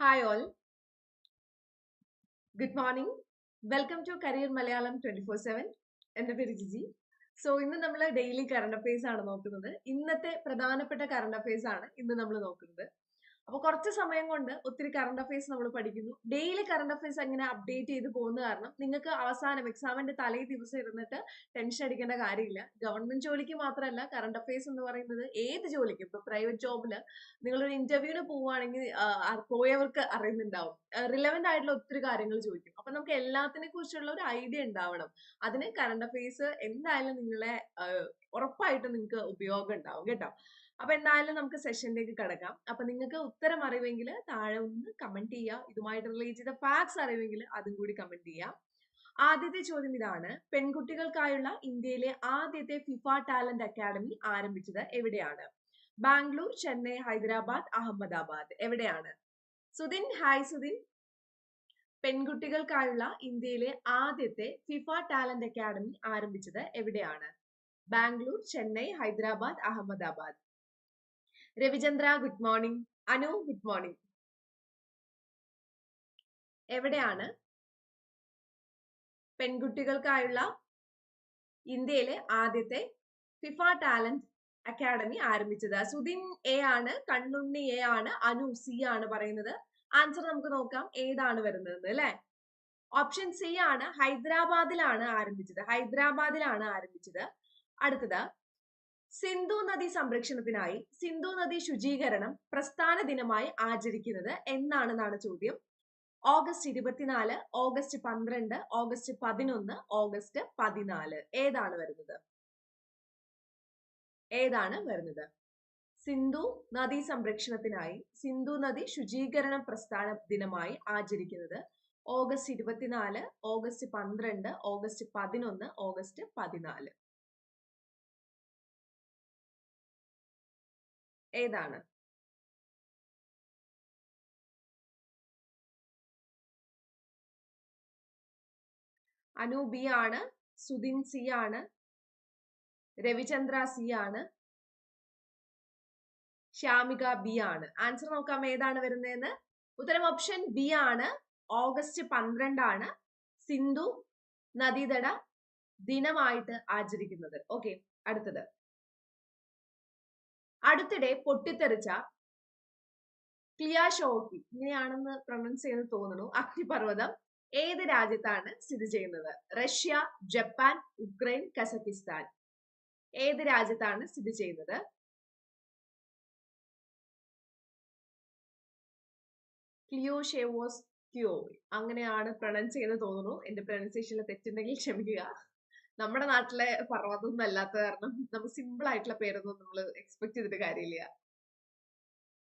Hi all. Good morning. Welcome to Career Malayalam 24/7. എന്റെ പേര് Jiji so ഇന്ന് നമ്മൾ ഡെയിലി കറണ്ട് അഫയേഴ്സ് ആണ് നോക്കുന്നത് ഇന്നത്തെ പ്രധാനപ്പെട്ട കറണ്ട് അഫയേഴ്സ് ആണ് ഇന്ന് നമ്മൾ നോക്കുന്നത് അപ്പോൾ കുറച്ച് സമയം കൊണ്ട് ഒത്തിരി കറണ്ട് അഫയേഴ്സ് നമ്മൾ പഠിക്കുന്നു. ഡെയിലി കറണ്ട് അഫയേഴ്സ് അങ്ങനെ അപ്ഡേറ്റ് ചെയ്ത് പോകുന്ന കാരണം നിങ്ങൾക്ക് അവസാനം എക്സാമിന്റെ തലേ ദിവസം ഇരുന്നിട്ട് ടെൻഷൻ അടിക്കേണ്ട കാര്യമില്ല. ഗവൺമെന്റ് ജോലിക്ക് മാത്രമല്ല കറണ്ട് അഫയേഴ്സ് എന്ന് പറയുന്നത് ഏത് ജോലിക്കും ഇപ്പൊ പ്രൈവറ്റ് ജോബിൽ നിങ്ങളൊരു ഇന്റർവ്യൂവിന് പോവുകയാണെങ്കിൽ പോയവർക്ക് അറിയുന്നുണ്ടാവും. റിലവന്റ് ആയിട്ടുള്ള ഒത്തിരി കാര്യങ്ങൾ ചോദിക്കും. അപ്പൊ നമുക്ക് എല്ലാത്തിനെ കുറിച്ചുള്ള ഒരു ഐഡിയ ഉണ്ടാവണം. അതിന് കറണ്ട് അഫയേഴ്സ് എന്തായാലും നിങ്ങളെ ഉറപ്പായിട്ടും നിങ്ങൾക്ക് ഉപയോഗം ഉണ്ടാവും. കേട്ടോ? അപ്പൊ എന്തായാലും നമുക്ക് സെഷനിലേക്ക് കിടക്കാം. അപ്പൊ നിങ്ങൾക്ക് ഉത്തരം അറിയുമെങ്കിൽ താഴെ ഒന്ന് കമന്റ് ചെയ്യാം ഇതുമായിട്ട് റിലേറ്റ് ചെയ്ത ഫാക്ട്സ് അറിയുമെങ്കിൽ അതും കൂടി കമന്റ് ചെയ്യാം. ആദ്യത്തെ ചോദ്യം ഇതാണ്. പെൺകുട്ടികൾക്കായുള്ള ഇന്ത്യയിലെ ആദ്യത്തെ ഫിഫ ടാലന്റ് അക്കാദമി ആരംഭിച്ചത് എവിടെയാണ്? ബാംഗ്ലൂർ ചെന്നൈ ഹൈദരാബാദ് അഹമ്മദാബാദ്. എവിടെയാണ്? സുദിൻ ഹായ് സുദിൻ പെൺകുട്ടികൾക്കായുള്ള ഇന്ത്യയിലെ ആദ്യത്തെ ഫിഫ ടാലന്റ് അക്കാദമി ആരംഭിച്ചത് എവിടെയാണ്? Bangalore Chennai Hyderabad Ahmedabad. Ravichandra good morning Anu good morning എവിടെയാണ്? പെൺകുട്ടികൾക്കായുള്ള ഇന്ത്യയിലെ ആദ്യത്തെ ഫിഫ ടാലന്റ് അക്കാഡമി ആരംഭിച്ചത്. സുദിൻ എ ആണ് കണ്ണുണ്ണി എ ആണ് അനു സി ആണ് പറയുന്നത്. ആൻസർ നമുക്ക് നോക്കാം ഏതാണ് വരുന്നത് അല്ലെ? ഓപ്ഷൻ സി ആണ് ഹൈദരാബാദിലാണ് ആരംഭിച്ചത്. ഹൈദരാബാദിലാണ് ആരംഭിച്ചത്. അടുത്തത് സിന്ധു നദി സംരക്ഷണത്തിനായി സിന്ധു നദി ശുചീകരണം പ്രസ്ഥാന ദിനമായി ആചരിക്കുന്നത് എന്നാണെന്നാണ് ചോദ്യം. ഓഗസ്റ്റ് ഇരുപത്തിനാല് ഓഗസ്റ്റ് പന്ത്രണ്ട് ഓഗസ്റ്റ് പതിനൊന്ന് ഓഗസ്റ്റ് പതിനാല്. ഏതാണ് വരുന്നത്? ഏതാണ് വരുന്നത്? സിന്ധു നദി സംരക്ഷണത്തിനായി സിന്ധു നദി ശുചീകരണ പ്രസ്ഥാന ദിനമായി ആചരിക്കുന്നത് ഓഗസ്റ്റ് ഇരുപത്തിനാല് ഓഗസ്റ്റ് പന്ത്രണ്ട് ഓഗസ്റ്റ് പതിനൊന്ന് ഓഗസ്റ്റ് പതിനാല്. ഏതാണ്? അനു ബി ആണ് സുദിൻ സി ആണ് രവിചന്ദ്ര സി ആണ് ശ്യാമിക ബി ആണ്. ആൻസർ നോക്കാം ഏതാണ് വരുന്നതെന്ന് ഉത്തരം ഓപ്ഷൻ ബി ആണ്. ഓഗസ്റ്റ് പന്ത്രണ്ടാണ് സിന്ധു നദീതട ദിനമായിട്ട് ആചരിക്കുന്നത്. ഓക്കെ അടുത്തത്. അടുത്തിടെ പൊട്ടിത്തെറിച്ച ക്ലിയാഷോക്കി ഇങ്ങനെയാണെന്ന് പ്രൊണൗൺസ് ചെയ്ത് തോന്നുന്നു അഗ്നിപർവതം ഏത് രാജ്യത്താണ് സ്ഥിതി ചെയ്യുന്നത്? Russia Japan Ukraine Kazakhstan. ഏത് രാജ്യത്താണ് സ്ഥിതി ചെയ്യുന്നത്? ക്ലിയോഷേവോസ് ക്യോ അങ്ങനെയാണ് പ്രൊണൗൺസ് ചെയ്ത് തോന്നുന്നു. എന്റെ പ്രൊണൗൺസിയേഷനിൽ തെറ്റുണ്ടെങ്കിൽ ക്ഷമിക്കുക. നമ്മുടെ നാട്ടിലെ പർവതമൊന്നും അല്ലാത്ത കാരണം നമുക്ക് സിമ്പിൾ ആയിട്ടുള്ള പേരൊന്നും നമ്മൾ എക്സ്പെക്ട് ചെയ്തിട്ട് കാര്യമില്ല.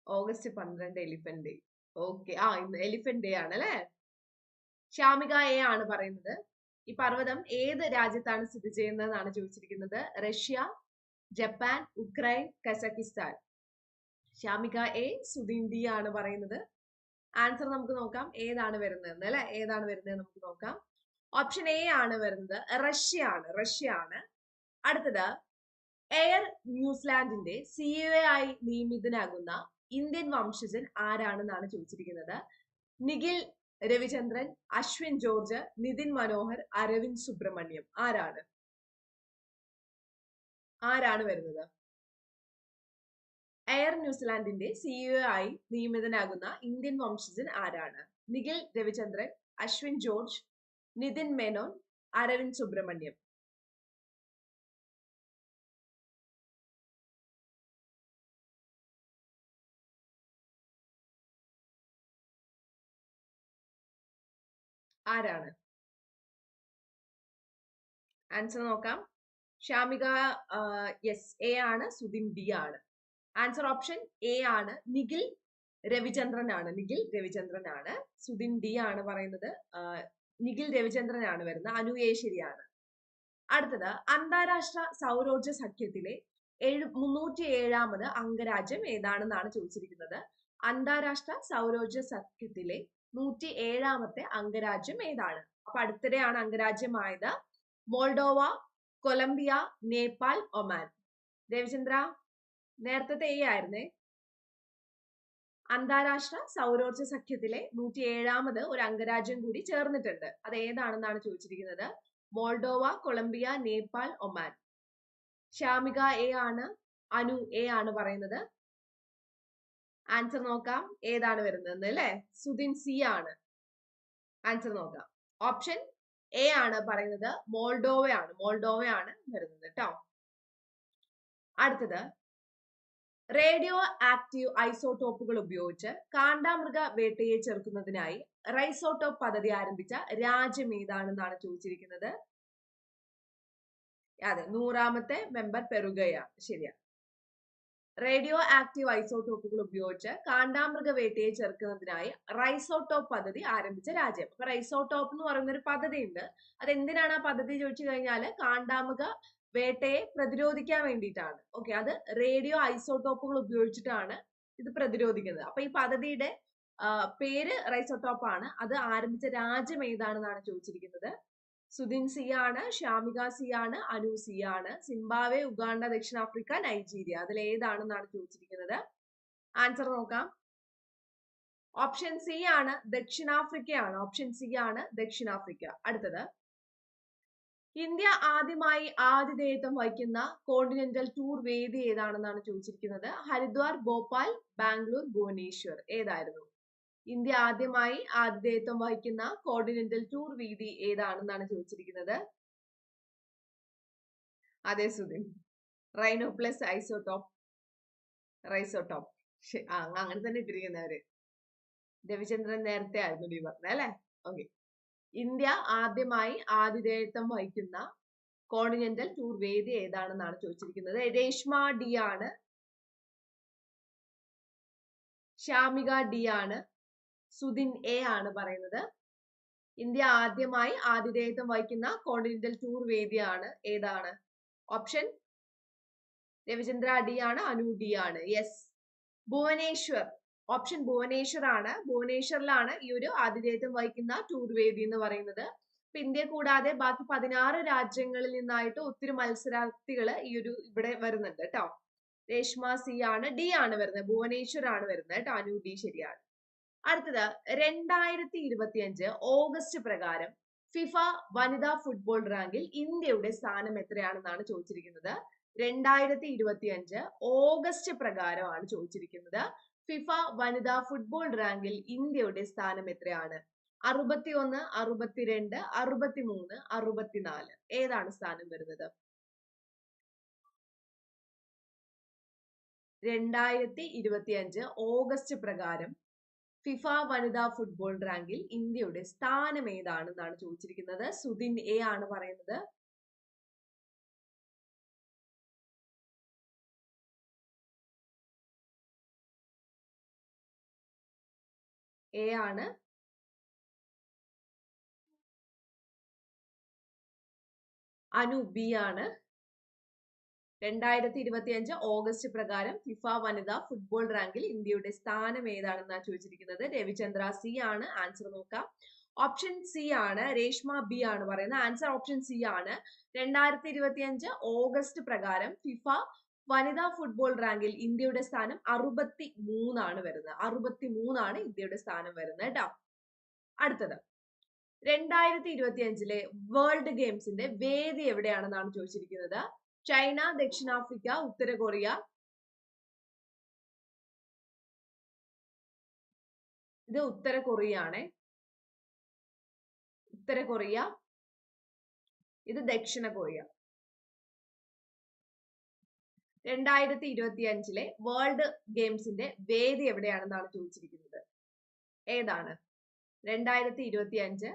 ഓഗസ്റ്റ് പന്ത്രണ്ട് എലിഫന്റ് ഡേ ഓക്കെ ആ ഇന്ന് എലിഫന്റ് ഡേ ആണ് അല്ലെ? ശ്യാമിക എ ആണ് പറയുന്നത്. ഈ പർവതം ഏത് രാജ്യത്താണ് സ്ഥിതി ചെയ്യുന്നതെന്നാണ് ചോദിച്ചിരിക്കുന്നത്. Russia Japan Ukraine Kazakhstan. Shyamika A സുദിന്ദി ആണ് പറയുന്നത്. ആൻസർ നമുക്ക് നോക്കാം. ഏതാണ് വരുന്നത് അല്ലെ? ഏതാണ് വരുന്നത് നമുക്ക് നോക്കാം. ഓപ്ഷൻ എ ആണ് വരുന്നത്. റഷ്യ ആണ്. റഷ്യ ആണ്. അടുത്തത് എയർ ന്യൂസിലാൻഡിന്റെ സിഇഒ ആയി നിയമിതനാകുന്ന ഇന്ത്യൻ വംശജൻ ആരാണെന്നാണ് ചോദിച്ചിരിക്കുന്നത്? നിഖിൽ രവിചന്ദ്രൻ അശ്വിൻ ജോർജ് നിതിൻ മനോഹർ അരവിന്ദ് സുബ്രഹ്മണ്യം. ആരാണ്? ആരാണ് വരുന്നത്? എയർ ന്യൂസിലാൻഡിന്റെ സിഇഒ ആയി നിയമിതനാകുന്ന ഇന്ത്യൻ വംശജൻ ആരാണ്? നിഖിൽ രവിചന്ദ്രൻ അശ്വിൻ ജോർജ് നിതിൻ മേനോൻ അരവിന്ദ് സുബ്രഹ്മണ്യം. ആരാണ്? ആൻസർ നോക്കാം. ഷാമിക യെസ് എ ആണ്. സുദിൻ ഡി ആണ്. ആൻസർ ഓപ്ഷൻ എ ആണ്. നിഖിൽ രവിചന്ദ്രൻ ആണ് നിഖിൽ രവിചന്ദ്രൻ ആണ് സുദിൻ ഡി ആണ് പറയുന്നത്. നിഖിൽ രവിചന്ദ്രൻ ആണ് വരുന്നത്. അനു എ അടുത്തത് അന്താരാഷ്ട്ര സൗരോർജ സഖ്യത്തിലെ ഏഴ് മുന്നൂറ്റി ഏഴാമത് അംഗരാജ്യം ഏതാണെന്നാണ് ചോദിച്ചിരിക്കുന്നത്. അന്താരാഷ്ട്ര സൗരോർജ സഖ്യത്തിലെ നൂറ്റി ഏഴാമത്തെ അംഗരാജ്യം ഏതാണ്? അപ്പൊ അടുത്തിടെയാണ് അംഗരാജ്യമായത് Moldova Colombia Nepal Oman. Ravichandra നേരത്തെ എ ആയിരുന്നേ? അന്താരാഷ്ട്ര സൗരോർജ സഖ്യത്തിലെ നൂറ്റി ഏഴാമത് ഒരു അംഗരാജ്യം കൂടി ചേർന്നിട്ടുണ്ട്. അത് ഏതാണെന്നാണ് ചോദിച്ചിരിക്കുന്നത്? Moldova Colombia Nepal Oman. Shyamika A ആണ് അനു എ ആണ് പറയുന്നത്. ആൻസർ നോക്കാം. ഏതാണ് വരുന്നത് അല്ലെ? സുദിൻ സി ആണ്. ആൻസർ നോക്കാം. ഓപ്ഷൻ എ ആണ് പറയുന്നത്. മോൾഡോവയാണ്. മോൾഡോവയാണ് വരുന്നത് കേട്ടോ അടുത്തത്. റേഡിയോ ആക്റ്റീവ് ഐസോടോപ്പുകൾ ഉപയോഗിച്ച് കാണ്ടാമൃഗ വേട്ടയെ ചെറുക്കുന്നതിനായി റൈസോട്ടോപ്പ് പദ്ധതി ആരംഭിച്ച രാജ്യം ഏതാണെന്നാണ് ചോദിച്ചിരിക്കുന്നത്? അതെ നൂറാമത്തെ മെമ്പർ പെറുകയാണ് ശരിയാ. റേഡിയോ ആക്റ്റീവ് ഐസോടോപ്പുകൾ ഉപയോഗിച്ച് കാണ്ടാമൃഗ വേട്ടയെ ചെറുക്കുന്നതിനായി റൈസോട്ടോപ്പ് പദ്ധതി ആരംഭിച്ച രാജ്യം. അപ്പൊ എന്ന് പറയുന്ന ഒരു പദ്ധതി ഉണ്ട് അത് എന്തിനാണ് ആ പദ്ധതി ചോദിച്ചു കഴിഞ്ഞാൽ കാണ്ടാമൃഗ വേട്ടയെ പ്രതിരോധിക്കാൻ വേണ്ടിയിട്ടാണ്. ഓക്കെ അത് റേഡിയോ ഐസോടോപ്പുകൾ ഉപയോഗിച്ചിട്ടാണ് ഇത് പ്രതിരോധിക്കുന്നത്. അപ്പൊ ഈ പദ്ധതിയുടെ പേര് റൈസോട്ടോപ്പ് ആണ് അത് ആരംഭിച്ച രാജ്യം ഏതാണെന്നാണ് ചോദിച്ചിരിക്കുന്നത്. സുദിൻ സി ആണ് ഷ്യാമിക സി ആണ് അനു സി ആണ് സിംബാവെ ഉഗാണ്ട ദക്ഷിണാഫ്രിക്ക നൈജീരിയ. അതിൽ ഏതാണെന്നാണ് ചോദിച്ചിരിക്കുന്നത്? ആൻസർ നോക്കാം. ഓപ്ഷൻ സി ആണ് ദക്ഷിണാഫ്രിക്കയാണ്. ഓപ്ഷൻ സി ആണ് ദക്ഷിണാഫ്രിക്ക. അടുത്തത്. ഇന്ത്യ ആദ്യമായി ആതിഥേയത്വം വഹിക്കുന്ന കോണ്ടിനെന്റൽ ടൂർ വേദി ഏതാണെന്നാണ് ചോദിച്ചിരിക്കുന്നത്? ഹരിദ്വാർ ഭോപ്പാൽ ബാംഗ്ലൂർ ഭുവനേശ്വർ ഏതായിരുന്നു? ഇന്ത്യ ആദ്യമായി ആതിഥേയത്വം വഹിക്കുന്ന കോണ്ടിനെന്റൽ ടൂർ വേദി ഏതാണെന്നാണ് ചോദിച്ചിരിക്കുന്നത്? അതെ സുധിൻ റൈനോ പ്ലസ് ഐസോടോപ്പ് റൈസോടോപ്പ് അങ്ങനെ തന്നെ ഇട്ടിരിക്കുന്നവര്. രവിചന്ദ്രൻ നേരത്തെ ആയിരുന്നു ഈ പറഞ്ഞത് അല്ലെ? ഓക്കെ ഇന്ത്യ ആദ്യമായി ആതിഥേയത്വം വഹിക്കുന്ന കോണ്ടിനെന്റൽ ടൂർ വേദി ഏതാണെന്നാണ് ചോദിച്ചിരിക്കുന്നത്. രേഷ്മ ഡി ആണ്. ഷാമിക ഡി ആണ്. സുദിൻ എ ആണ് പറയുന്നത്. ഇന്ത്യ ആദ്യമായി ആതിഥേയത്വം വഹിക്കുന്ന കോണ്ടിനെന്റൽ ടൂർ വേദിയാണ് ഏതാണ്? ഓപ്ഷൻ? രവിചന്ദ്ര ഡി ആണ്. അനു ഡി ആണ്. യെസ് ഭുവനേശ്വർ. ഓപ്ഷൻ ഭുവനേശ്വർ ആണ് ഭുവനേശ്വറിലാണ് ഈ ഒരു ആതിഥേയത്വം വഹിക്കുന്ന ടൂർ വേദി എന്ന് പറയുന്നത്. അപ്പൊ ഇന്ത്യ കൂടാതെ ബാക്കി പതിനാറ് രാജ്യങ്ങളിൽ നിന്നായിട്ട് ഒത്തിരി മത്സരാർത്ഥികൾ ഈ ഒരു ഇവിടെ വരുന്നുണ്ട് കേട്ടോ. രേഷ്മ സി ആണ് ഡി ആണ് വരുന്നത്. ഭുവനേശ്വർ ആണ് വരുന്നത് കേട്ടോ. അനു ഡി ശരിയാണ്. അടുത്തത് രണ്ടായിരത്തി ഇരുപത്തി അഞ്ച് ഓഗസ്റ്റ് പ്രകാരം ഫിഫ വനിതാ ഫുട്ബോൾ റാങ്കിൽ ഇന്ത്യയുടെ സ്ഥാനം എത്രയാണെന്നാണ് ചോദിച്ചിരിക്കുന്നത്. രണ്ടായിരത്തി ഇരുപത്തി അഞ്ച് ഓഗസ്റ്റ് പ്രകാരമാണ് ചോദിച്ചിരിക്കുന്നത്. ഫിഫ വനിതാ ഫുട്ബോൾ റാങ്കിൽ ഇന്ത്യയുടെ സ്ഥാനം എത്രയാണ്? അറുപത്തി ഒന്ന് അറുപത്തിരണ്ട് അറുപത്തിമൂന്ന് അറുപത്തിനാല്. ഏതാണ് സ്ഥാനം വരുന്നത്? രണ്ടായിരത്തി ഇരുപത്തി അഞ്ച് ഓഗസ്റ്റ് പ്രകാരം ഫിഫ വനിതാ ഫുട്ബോൾ റാങ്കിൽ ഇന്ത്യയുടെ സ്ഥാനം ഏതാണെന്നാണ് ചോദിച്ചിരിക്കുന്നത്? സുദിൻ എ ആണ് പറയുന്നത്. എ ആണ്. അനു ബി ആണ്. രണ്ടായിരത്തി ഇരുപത്തി അഞ്ച് ഓഗസ്റ്റ് പ്രകാരം ഫിഫ വനിതാ ഫുട്ബോൾ റാങ്കിൽ ഇന്ത്യയുടെ സ്ഥാനം ഏതാണെന്നാണ് ചോദിച്ചിരിക്കുന്നത്? രവിചന്ദ്ര സി ആണ്. ആൻസർ നോക്കാം. ഓപ്ഷൻ സി ആണ്. രേഷ്മ ബി ആണ് പറയുന്നത്. ആൻസർ ഓപ്ഷൻ സി ആണ്. രണ്ടായിരത്തി ഇരുപത്തി അഞ്ച് ഓഗസ്റ്റ് പ്രകാരം ഫിഫ വനിതാ ഫുട്ബോൾ റാങ്കിൽ ഇന്ത്യയുടെ സ്ഥാനം അറുപത്തി മൂന്നാണ് വരുന്നത്. അറുപത്തി മൂന്നാണ് ഇന്ത്യയുടെ സ്ഥാനം വരുന്നത് കേട്ടോ അടുത്തത്. രണ്ടായിരത്തി ഇരുപത്തി അഞ്ചിലെ വേൾഡ് ഗെയിംസിന്റെ വേദി എവിടെയാണെന്നാണ് ചോദിച്ചിരിക്കുന്നത്? ചൈന ദക്ഷിണാഫ്രിക്ക ഉത്തര കൊറിയ ഇത് ഉത്തര കൊറിയ ആണ് ഉത്തര കൊറിയ ഇത് ദക്ഷിണ കൊറിയ രണ്ടായിരത്തി ഇരുപത്തി അഞ്ചിലെ വേൾഡ് ഗെയിംസിന്റെ വേദി എവിടെയാണെന്നാണ് ചോദിച്ചിരിക്കുന്നത്? ഏതാണ്? രണ്ടായിരത്തി ഇരുപത്തി അഞ്ച്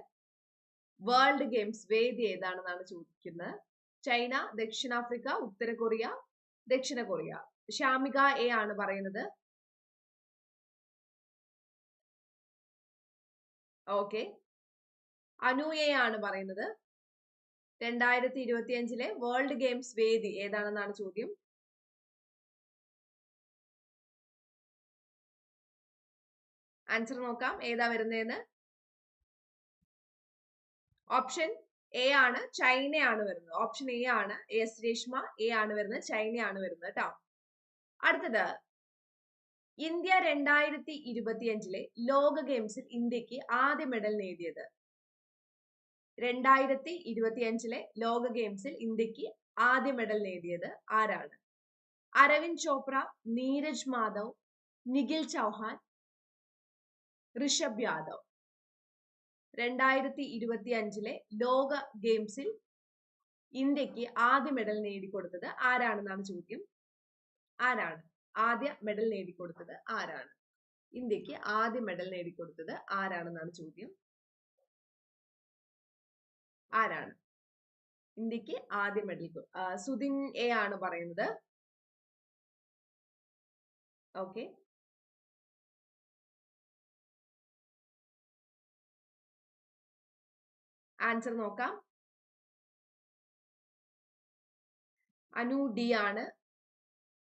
വേൾഡ് ഗെയിംസ് വേദി ഏതാണെന്നാണ് ചോദിക്കുന്നത്? ചൈന ദക്ഷിണാഫ്രിക്ക ഉത്തര കൊറിയ ദക്ഷിണ കൊറിയ ഷാമിക എ ആണ് പറയുന്നത്. ഓക്കെ. അനു എ ആണ് പറയുന്നത്. രണ്ടായിരത്തി ഇരുപത്തി അഞ്ചിലെ വേൾഡ് ഗെയിംസ് വേദി ഏതാണെന്നാണ് ചോദ്യം? ആൻസർ നോക്കാം. ഏതാ വരുന്നതെന്ന് ഓപ്ഷൻ എ ആണ് ചൈനയാണ് വരുന്നത്. ഓപ്ഷൻ എ ആണ് എസ് രേഷ്മ എ ആണ് വരുന്നത് ചൈനയാണ് വരുന്നത് കേട്ടോ അടുത്തത്. ഇന്ത്യ രണ്ടായിരത്തി ഇരുപത്തിയഞ്ചിലെ ലോക ഗെയിംസിൽ ഇന്ത്യയ്ക്ക് ആദ്യ മെഡൽ നേടിയത്. രണ്ടായിരത്തി ഇരുപത്തിയഞ്ചിലെ ലോക ഗെയിംസിൽ ഇന്ത്യയ്ക്ക് ആദ്യ മെഡൽ നേടിയത് ആരാണ്? അരവിന്ദ് ചോപ്ര നീരജ് മാധവ് നിഖിൽ ചൗഹാൻ ഋഷഭ് യാദവ്. രണ്ടായിരത്തി ഇരുപത്തി അഞ്ചിലെ ലോക ഗെയിംസിൽ ഇന്ത്യയ്ക്ക് ആദ്യ മെഡൽ നേടിക്കൊടുത്തത് ആരാണെന്നാണ് ചോദ്യം? ആരാണ്? ആദ്യ മെഡൽ നേടിക്കൊടുത്തത് ആരാണ്? ഇന്ത്യയ്ക്ക് ആദ്യ മെഡൽ നേടിക്കൊടുത്തത് ആരാണെന്നാണ് ചോദ്യം? ആരാണ്? ഇന്ത്യയ്ക്ക് ആദ്യ മെഡൽ സുദിൻ എ ആണ് പറയുന്നത്. ഓക്കെ. ആൻസർ നോക്കാം. അനു ഡി ആണ്.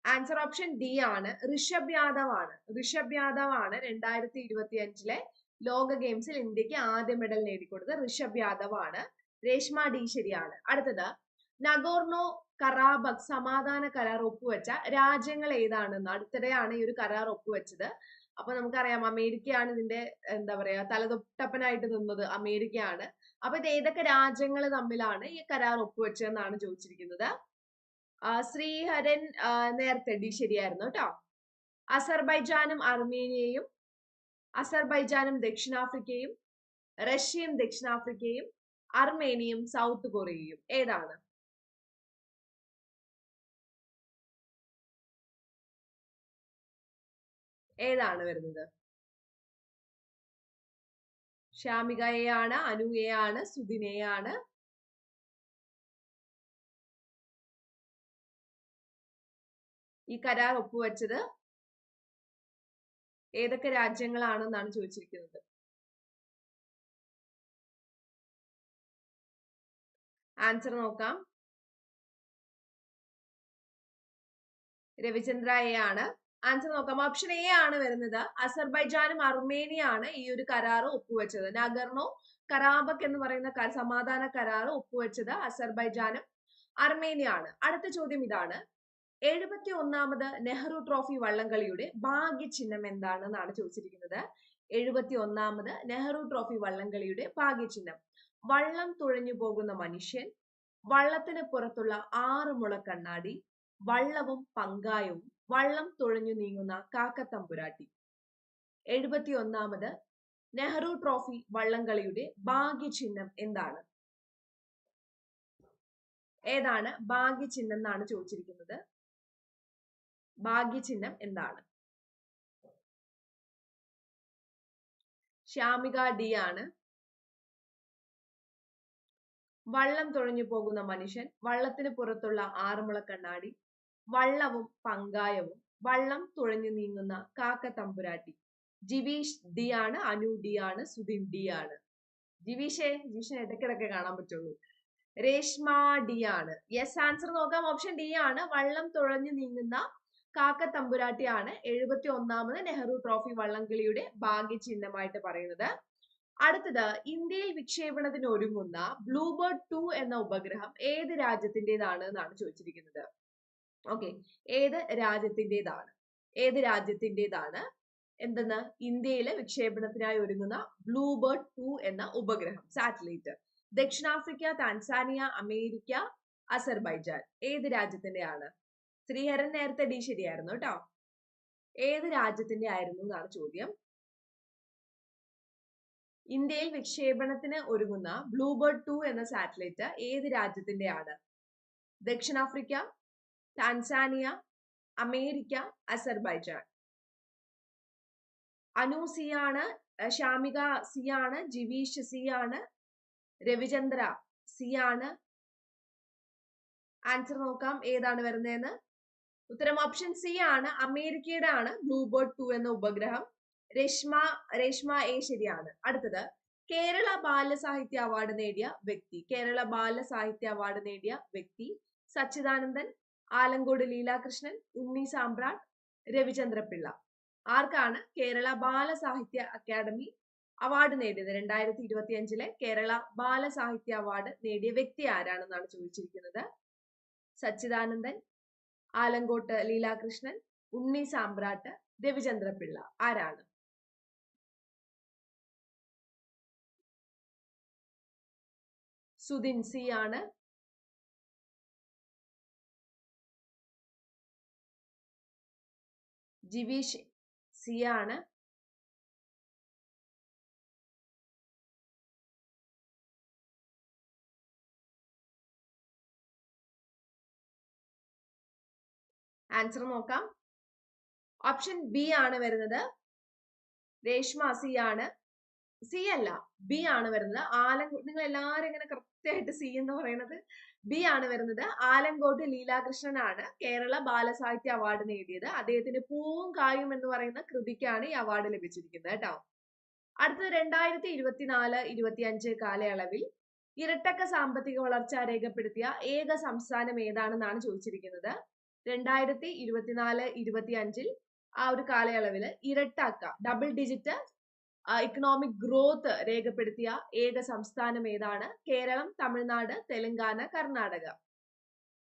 ആൻസർ ഓപ്ഷൻ ഡി ആണ്. ഋഷഭ് യാദവ് ആണ്. ഋഷഭ് യാദവ് ആണ് രണ്ടായിരത്തി ഇരുപത്തി അഞ്ചിലെ ലോക ഗെയിംസിൽ ഇന്ത്യയ്ക്ക് ആദ്യ മെഡൽ നേടിക്കൊടുത്തത് ഋഷഭ് യാദവ് ആണ്. രേഷ്മ ഡി ശരിയാണ് അടുത്തത്. നഗോർണോ കറാബക് സമാധാന കരാർ ഒപ്പുവെച്ച രാജ്യങ്ങൾ ഏതാണെന്ന് അടുത്തിടെയാണ് ഈ ഒരു കരാർ ഒപ്പുവെച്ചത്. അപ്പൊ നമുക്കറിയാം അമേരിക്കയാണ് ഇതിന്റെ എന്താ പറയാ തലതൊട്ടപ്പനായിട്ട് നിന്നത്. അമേരിക്കയാണ്. അപ്പൊ ഇത് ഏതൊക്കെ രാജ്യങ്ങൾ തമ്മിലാണ് ഈ കരാർ ഒപ്പുവെച്ചതെന്നാണ് ചോദിച്ചിരിക്കുന്നത്. ശ്രീഹരൻ നേരത്തെ ഡി ശരിയായിരുന്നു കേട്ടോ. അസർബൈജാനും അർമേനിയയും അസർബൈജാനും ദക്ഷിണാഫ്രിക്കയും റഷ്യയും ദക്ഷിണാഫ്രിക്കയും അർമേനിയും സൗത്ത് കൊറിയയും. ഏതാണ്? ഏതാണ് വരുന്നത്? ഷാമിക അനുയെയാണ് സുദിനെയാണ് ഈ കരാർ ഒപ്പുവെച്ചത് ഏതൊക്കെ രാജ്യങ്ങളാണെന്നാണ് ചോദിച്ചിരിക്കുന്നത്. ആൻസർ നോക്കാം. രവിചന്ദ്ര എ ആണ് ആൻസർ നോക്കാം. ഓപ്ഷൻ എ ആണ് വരുന്നത്. അസർബൈജാനും അർമേനിയാണ് ഈ ഒരു കരാർ ഒപ്പുവെച്ചത്. നഗർണോ കരാബക് എന്ന് പറയുന്ന സമാധാന കരാർ ഒപ്പുവെച്ചത് അസർബൈജാനും അർമേനിയാണ്. അടുത്ത ചോദ്യം ഇതാണ്. എഴുപത്തി ഒന്നാമത് നെഹ്റു ട്രോഫി വള്ളംകളിയുടെ ഭാഗ്യ ചിഹ്നം എന്താണെന്നാണ് ചോദിച്ചിരിക്കുന്നത്. എഴുപത്തി ഒന്നാമത് നെഹ്റു ട്രോഫി വള്ളംകളിയുടെ ഭാഗ്യ ചിഹ്നം വള്ളം തുഴഞ്ഞു പോകുന്ന മനുഷ്യൻ വള്ളത്തിന് പുറത്തുള്ള ആറ് മുള കണ്ണാടി വള്ളവും പങ്കായവും വള്ളം തുഴഞ്ഞു നീങ്ങുന്ന കാക്കത്തമ്പുരാട്ടി. എഴുപത്തി ഒന്നാമത് നെഹ്റു ട്രോഫി വള്ളംകളിയുടെ ഭാഗ്യചിഹ്നം എന്താണ്? ഏതാണ് ഭാഗ്യചിഹ്നം എന്നാണ് ചോദിച്ചിരിക്കുന്നത്? ഭാഗ്യചിഹ്നം എന്താണ്? ശ്യാമിക ഡി ആണ്. വള്ളം തുഴഞ്ഞു പോകുന്ന മനുഷ്യൻ വള്ളത്തിന് പുറത്തുള്ള ആറുമുള കണ്ണാടി വള്ളവും പങ്കായവും വള്ളം തുഴഞ്ഞു നീങ്ങുന്ന കാക്ക തമ്പുരാട്ടി ജിവീഷ് ഡി ആണ് അനു ഡി ആണ് സുധിൻ ഡി ആണ്. ജിവീഷെ ജിവീഷിനെ ഇടയ്ക്കിടയ്ക്ക് കാണാൻ പറ്റുള്ളൂ. രേഷ്മ ഡി ആണ്. യെസ് ആൻസർ നോക്കാം. ഓപ്ഷൻ ഡി ആണ്. വള്ളം തുഴഞ്ഞു നീങ്ങുന്ന കാക്ക തമ്പുരാട്ടിയാണ് എഴുപത്തി ഒന്നാമത് നെഹ്റു ട്രോഫി വള്ളംകളിയുടെ ഭാഗ്യചിഹ്നമായിട്ട് പറയുന്നത്. അടുത്തത് ഇന്ത്യയിൽ വിക്ഷേപണത്തിന് ഒരുങ്ങുന്ന ബ്ലൂബേർഡ് ടു എന്ന ഉപഗ്രഹം ഏത് രാജ്യത്തിന്റെതാണ് എന്നാണ് ചോദിച്ചിരിക്കുന്നത്. ഓക്കെ ഏത് രാജ്യത്തിന്റെതാണ്? ഏത് രാജ്യത്തിന്റെതാണ്? എന്തെന്ന്? ഇന്ത്യയിലെ വിക്ഷേപണത്തിനായി ഒരുങ്ങുന്ന ബ്ലൂബേർഡ് ടു എന്ന ഉപഗ്രഹം സാറ്റലൈറ്റ് ദക്ഷിണാഫ്രിക്ക താൻസാനിയ അമേരിക്ക അസർബൈജാൻ ഏത് രാജ്യത്തിന്റെയാണ് ശ്രീഹരൻ നേരത്തെ ഡി ശരിയായിരുന്നു കേട്ടോ. ഏത് രാജ്യത്തിന്റെ ആയിരുന്നു എന്നാണ് ചോദ്യം. ഇന്ത്യയിൽ വിക്ഷേപണത്തിന് ഒരുങ്ങുന്ന ബ്ലൂബേർഡ് ടു എന്ന സാറ്റലൈറ്റ് ഏത് രാജ്യത്തിന്റെയാണ് ദക്ഷിണാഫ്രിക്ക Tanzania America Azerbaijan. Anu C ആണ് ഷാമിക സി ആണ് ജിവീഷ് സി ആണ് രവിചന്ദ്ര സി ആണ് ആൻസർ നോക്കാം ഏതാണ് വരുന്നതെന്ന്. ഉത്തരം ഓപ്ഷൻ സി ആണ് അമേരിക്കയുടെ ആണ് ബ്ലൂബേർഡ് ടു എന്ന ഉപഗ്രഹം. രശ്മ രേഷ്മ എ ശരിയാണ്. അടുത്തത് കേരള ബാല സാഹിത്യ അവാർഡ് നേടിയ വ്യക്തി. കേരള ബാല സാഹിത്യ അവാർഡ് നേടിയ വ്യക്തി സച്ചിദാനന്ദൻ ആലങ്കോട് ലീലാകൃഷ്ണൻ ഉണ്ണി സാമ്രാട്ട് രവിചന്ദ്രപിള്ള. ആർക്കാണ് കേരള ബാലസാഹിത്യ അക്കാദമി അവാർഡ് നേടിയത്? രണ്ടായിരത്തി ഇരുപത്തി അഞ്ചിലെ കേരള ബാലസാഹിത്യ അവാർഡ് നേടിയ വ്യക്തി ആരാണെന്നാണ് ചോദിച്ചിരിക്കുന്നത്? സച്ചിദാനന്ദൻ ആലങ്കോട്ട് ലീലാകൃഷ്ണൻ ഉണ്ണി സാമ്പ്രാട്ട് രവിചന്ദ്ര പിള്ള ആരാണ്? സുദിൻ സി ആണ്. ജിവീഷ് സി ആണ് ആൻസർ നോക്കാം. ഓപ്ഷൻ ബി ആണ് വരുന്നത്. രേഷ്മ സി ആണ്. സി അല്ല. ബി ആണ് വരുന്നത്. ആലങ്കു നിങ്ങൾ എല്ലാവരും ഇങ്ങനെ കൃത്യമായിട്ട് സി എന്ന് പറയുന്നത് ബി ആണ് വരുന്നത്. ആലങ്കോട്ട് ലീലാകൃഷ്ണനാണ് കേരള ബാലസാഹിത്യ അവാർഡ് നേടിയത്. അദ്ദേഹത്തിന് പൂവും കായും എന്ന് പറയുന്ന കൃതിക്കാണ് ഈ അവാർഡ് ലഭിച്ചിരിക്കുന്നത് കേട്ടോ. അടുത്തത് രണ്ടായിരത്തി ഇരുപത്തിനാല് ഇരുപത്തി അഞ്ച് കാലയളവിൽ ഇരട്ടക്ക സാമ്പത്തിക വളർച്ച രേഖപ്പെടുത്തിയ ഏക സംസ്ഥാനം ഏതാണെന്നാണ് ചോദിച്ചിരിക്കുന്നത്. രണ്ടായിരത്തി ഇരുപത്തിനാല് ഇരുപത്തി അഞ്ചിൽ ആ ഒരു കാലയളവിൽ ഇരട്ടക്ക ഡബിൾ ഡിജിറ്റ് ഇക്കണോമിക് ഗ്രോത്ത് രേഖപ്പെടുത്തിയ ഏക സംസ്ഥാനം ഏതാണ്? കേരളം തമിഴ്നാട് തെലങ്കാന കർണാടക.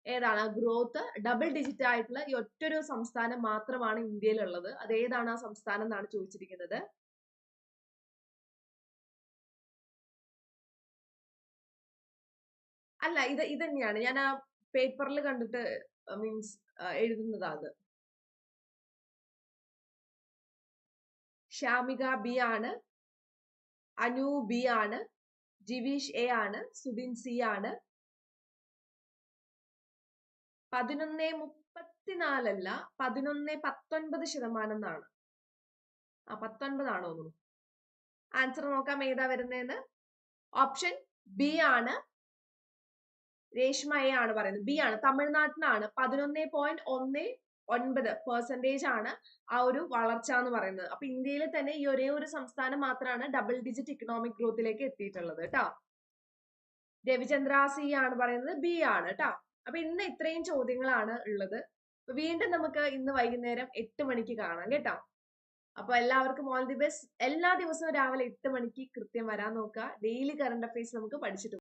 ഏതാണ്? ഗ്രോത്ത് ഡബിൾ ഡിജിറ്റ് ആയിട്ടുള്ള ഈ ഒറ്റൊരു സംസ്ഥാനം മാത്രമാണ് ഇന്ത്യയിലുള്ളത്. അത് ഏതാണ് ആ സംസ്ഥാനം എന്നാണ് ചോദിച്ചിരിക്കുന്നത്. അല്ല ഇത് ഇത് തന്നെയാണ് ഞാൻ ആ പേപ്പറിൽ കണ്ടിട്ട് മീൻസ് എഴുതുന്നതാ ഷാമിക ബി ആണ് അനു ബി ആണ് ജിവീഷ് എ ആണ് സുബിൻ സി ആണ്. പതിനൊന്ന് മുപ്പത്തിനാലല്ല പതിനൊന്ന് പത്തൊൻപത് ശതമാനം എന്നാണ്. ആ പത്തൊൻപതാണോ തോന്നുന്നു. ആൻസർ നോക്കാം ഏതാ വരുന്നതെന്ന് ഓപ്ഷൻ ബി ആണ്. രേഷ്മ എ ആണ് പറയുന്നത്. ബി ആണ് തമിഴ്നാട്ടിനാണ്. പതിനൊന്ന് പോയിന്റ് ഒന്ന് ഒൻപത് പെർസെന്റേജ് ആണ് ആ ഒരു വളർച്ച എന്ന് പറയുന്നത്. അപ്പൊ ഇന്ത്യയിൽ തന്നെ ഈ ഒരേ ഒരു സംസ്ഥാനം മാത്രമാണ് ഡബിൾ ഡിജിറ്റ് ഇക്കണോമിക് ഗ്രോത്തിലേക്ക് എത്തിയിട്ടുള്ളത് കേട്ടോ രവിചന്ദ്ര സി ആണ് പറയുന്നത് ബി ആണ് കേട്ടോ അപ്പൊ ഇന്ന് ഇത്രയും ചോദ്യങ്ങളാണ് ഉള്ളത്. വീണ്ടും നമുക്ക് ഇന്ന് വൈകുന്നേരം എട്ട് മണിക്ക് കാണാം കേട്ടോ. അപ്പൊ എല്ലാവർക്കും ഓൾ ദി ബെസ്റ്റ് എല്ലാ ദിവസവും രാവിലെ എട്ട് മണിക്ക് കൃത്യം വരാൻ നോക്കുക. ഡെയിലി കറണ്ട് അഫയേഴ്സ് നമുക്ക് പഠിച്ചിട്ട്